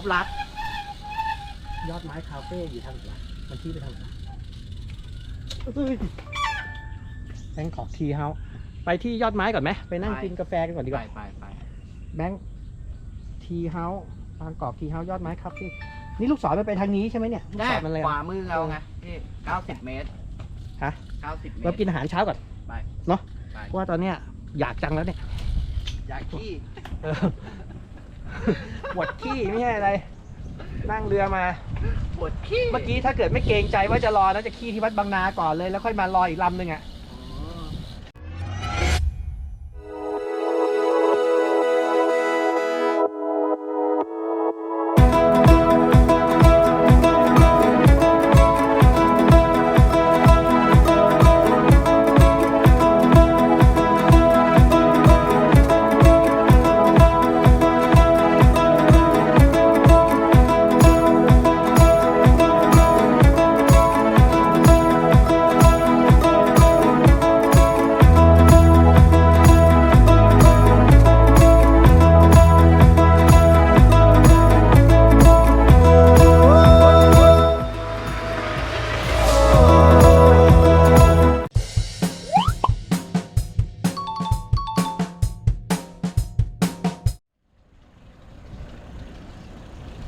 บรัก ยอดไม้คาเฟ่อยู่ทางไหนวะมันที่ไปทางไหนวะเฮ้ยแบงกอกทีเฮาส์ไปที่ยอดไม้ก่อนไหมไปนั่งกินกาแฟกันก่อนดีกไปว่า ไปไปแบงค์ทีเฮาส์บางกอกทีเฮาส์ยอดไม้คาเฟ่นี่ลูกศรมันไปทางนี้ใช่ไหมเนี่ยลูกได้ศรมันเลยขอะวามือเราไงพี่เก้าสิบเมตรฮะ เก้าสิบเมเราตร กินอาหารเช้าก่อนไปเนอะไป เพราะว่าตอนเนี้ยอยากจังแล้วเนี่ยอยากขี้ เออ ปวดขี้ไม่ใช่อะไร นั่งเรือมา ปวดขี้ เมื่อกี้ถ้าเกิดไม่เกรงใจว่าจะรอแล้วจะขี้ที่วัดบางนาก่อนเลย แล้วค่อยมารออีกลำหนึ่งอะ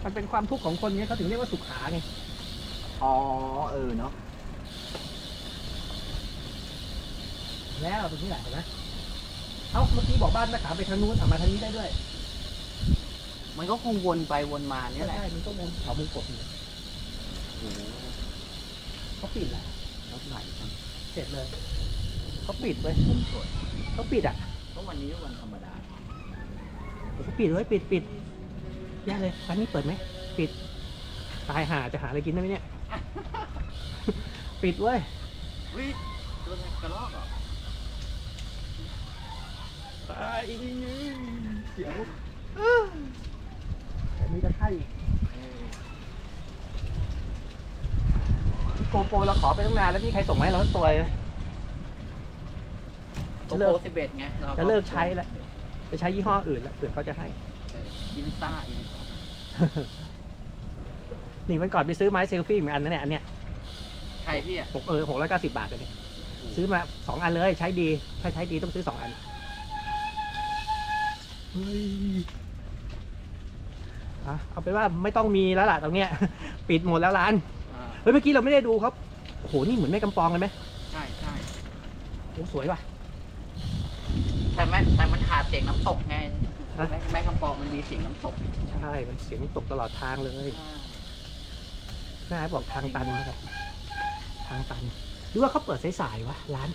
มันเป็นความทุกข์ของคนเนี้ยเขาถึงเรียกว่าสุขาไงอ๋อเออเนาะแล้วตรงนี้แหละเห็นไหมเอ้าเมื่อกี้บอกบ้านแม่ขามไปทางนู้นอะมาทางนี้ได้ด้วยมันก็คงวนไปวนมาเนี่ยแหละ ใช่มันก็วนเขามุงกดเนี่ยโอ้โหเขาปิดแหละรถไหลจังเสร็จเลยเขาปิดเว้ยผมสวยเขาปิดอะก็วันนี้วันธรรมดา เขาปิดไว้ยปิดปิด แย่เลยร้านนี้เปิดไหม ปิด ตายห่าจะหาอะไรกินได้ไหมเนี่ย ปิดเว้ยวิตัวกระรอกเหรอตายเสียวแต่มีตะไคร่อีกเออโกโปรเราขอไปตั้งนานแล้วนี่ใครส่งมาให้เราทั้งตัวเลย โกจะเลิโปก สิบเอ็ดไงราจะเลิกใช้แล้วไปใช้ยี่ห้ออื่นแล้วเผื่อเขาจะให้ อินซ่าอินนี่วันก่อนไปซื้อไม้เซลฟี่เหมือนกันนะเนี่ยอันเนี้ยใครพี่อะหกเออหกร้อยเก้าสิบบาทเลยเนี่ยซื้อมาสองอันเลยใช้ดี ถ้าใช้ดีต้องซื้อสองอันเฮ้ยอะเอาไปนว่าไม่ต้องมีแล้วล่ะตรงเนี้ย ปิดหมดแล้วร้านอ่าเฮ้ยเมื่อกี้เราไม่ได้ดูครับโอ้โหนี่เหมือนแม่กำปองเลยไหมใช่ใช่โอ้สวยว่ะแต่แม่แต่มันขาดเสียงน้ำตกไง ฮะ แม่แม่กำปองมันมีเสียงน้ำตกใช่มันเสียงตกตลอดทางเลยอ่าน้าบอกทางตันนะครับทางตันหรือว่าเขาเปิดสายๆวะร้าน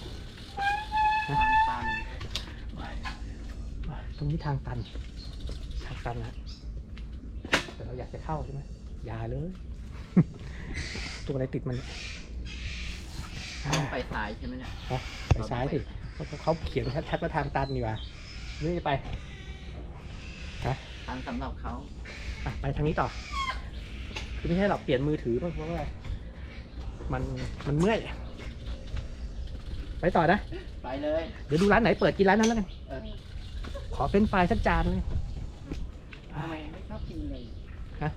ทางตันตรงนี้ทางตัน ทางตันนะแต่เราอยากจะเข้าใช่ไหมอย่าเลย ตัวอะไรติดมันอ่าไปซ้ายใช่ไหมเนี่ย ไปซ้ายสิเขาเขาเขียนชัดๆว่าทางตันนี่ว่าไม่ไปทางสำหรับเขาอะไปทางนี้ต่อ คือไม่ใช่หรอกเปลี่ยนมือถือเพราะว่ามันมันเมื่อย ไปต่อนะ ไปเลย เดี๋ยวดูร้านไหนเปิดกินร้านนั้นแล้วกัน เออ ขอเฟรนช์ฟรายสักจานเลย ทำไมไม่ชอบกินเลยฮะ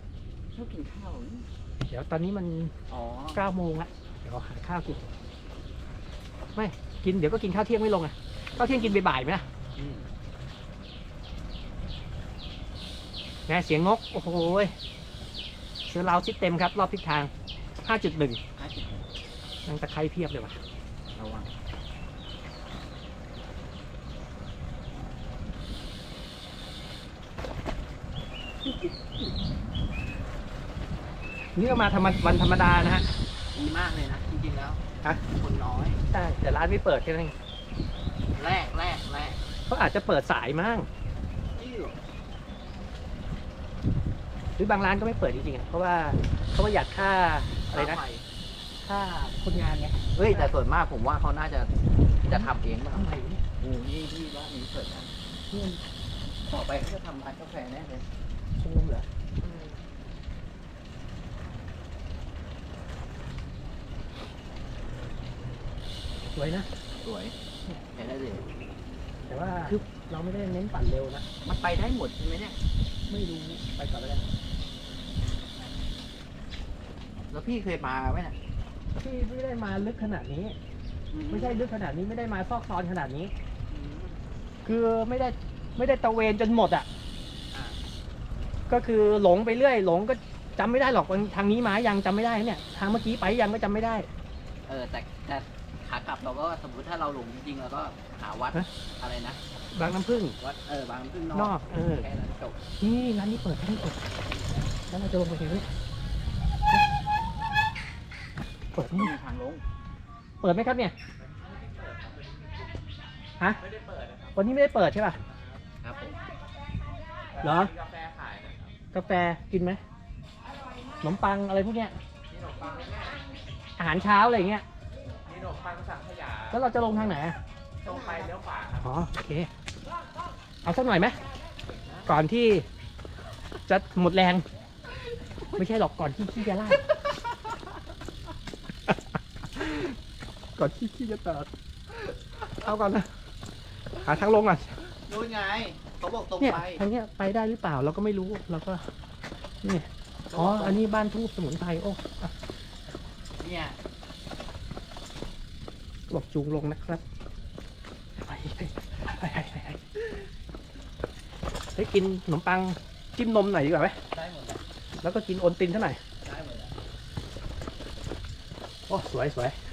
ชอบกินข้าวนี่เดี๋ยวตอนนี้มันอ๋อเก้าโมงละเดี๋ยวหาข้าวกิน ไม่ กินเดี๋ยวก็กินข้าวเที่ยงไม่ลงอะ ข้าวเที่ยงกินบ่ายๆไหมล่ะ อืม แง่เสียงนกโอ้โหยเสือราวชิดเต็มครับ รอบทิศทาง 5.1ห้าสิบนั่งตะไคร้เพียบเลยว่ะระวังนี่ก็มาธรรมวันธรรมดานะฮะดีมากเลยนะ จริงๆแล้วฮะคนน้อยใช่แต่ร้านไม่เปิดแค่นั้นเองแรกแรกแรกเขาอาจจะเปิดสายมั่ง หรือบางร้านก็ไม่เปิดจริงๆอะเพราะว่าเขาประหยัดค่าอะไรนะค่าฟค่าคนงานไงเฮ้ยแต่ส่วนมากผมว่าเขาน่าจะจะทำเองมั้งทำไมเนี่ยโอ้นี่ที่ว่านี้เปิดนะต่อไปเขาจะทำร้านกาแฟแน่เลยชมรมเหรอสวยนะสวยเห็นได้เลยแต่ว่าคือเราไม่ได้เน้นปั่นเร็วนะ มันไปได้หมดใช่ไหมเนี่ย ไม่รู้ ไปก่อนแล้วกัน แล้วพี่เคยมาไหมเนี่ยที่ไม่ได้มาลึกขนาดนี้ ไม่ใช่ลึกขนาดนี้ไม่ได้มาซอกซอนขนาดนี้อืมคือไม่ได้ไม่ได้ตะเวนจนหมดอะอ่าก็คือหลงไปเรื่อยหลงก็จำไม่ได้หรอกว่าทางนี้มายังจำไม่ได้เนี่ย ทางเมื่อกี้ไปยังก็จำไม่ได้ เออแต่แต่ขากลับเราก็สมมติถ้าเราหลงจริงๆเราก็หาวัดฮะอะไรนะบางน้ำพึ่งวัดเออบางพึ่งนนออกกเออแค่นั้นจบนี่ร้านนี้เปิดร้านนี้เปิดแล้วเราจะลงไปเห็นไหมเปิดไม่นี่มีทางลงเปิดไหมครับเนี่ยฮะไม่ได้เปิดนะครับวันนี้ไม่ได้เปิดใช่ป่ะครับผมเหรอมีกาแฟขายนะครับกาแฟกินไหมขนมปังอะไรพวกเนี้ยมีขนมปังแม่อาหารเช้าอะไรอย่างเงี้ยมีขนมปังสังขยาแล้วเราจะลงทางไหนอะตรงไปเลี้ยวขวาครับอ๋อโอเค เอาสักหน่อยไหมก่อนที่จะหมดแรง ไม่ใช่หรอกก่อนที่ขี้จะลาด ก่อนที่ขี้จะตัดเอาก่อนนะหาทางลงก่อนนู่นไง เขาบอกตรงเนี่ยไปทางเนี้ยไปได้หรือเปล่าเราก็ไม่รู้เราก็นี่อ๋ออันนี้บ้านทูบสมุนไพรโอ้อะเนี่ยบอกจูงลงนะครับไปไปไปไปไปไปเฮ้ยกินขนมปังจิ้มนมหน่อยดีกว่าไหมได้หมดแล้วแล้วก็กินโอนตินเท่าไหร่อยได้หมดแล้ว โอ้สวยสวยโ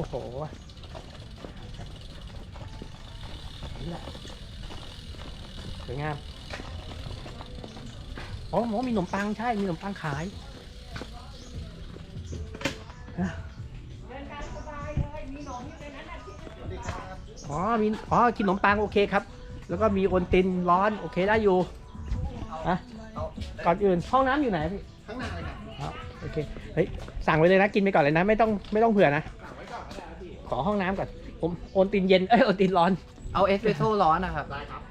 อ้โหนี่แหละสวยงามอ๋อหมอมีขนมปังใช่ มีขนมปังขายอะอ๋อมีอ๋อ กินขนมปังโอเคครับ แล้วก็มีโอนตินร้อนโอเคได้อยู่อะเอาก่อนอื่นห้องน้ำอยู่ไหนพี่ ข้างหน้าเลยครับครับโอเค เฮ้ย สั่งไว้เลยนะ กินไปก่อนเลยนะ ไม่ต้อง ไม่ต้องเผื่อนะ ขอห้องน้ำก่อน ผมโอนตินเย็น เอ้ย โอนตินร้อน เอาเอสเปรสโซ่ร้อนนะครับ ได้ครับ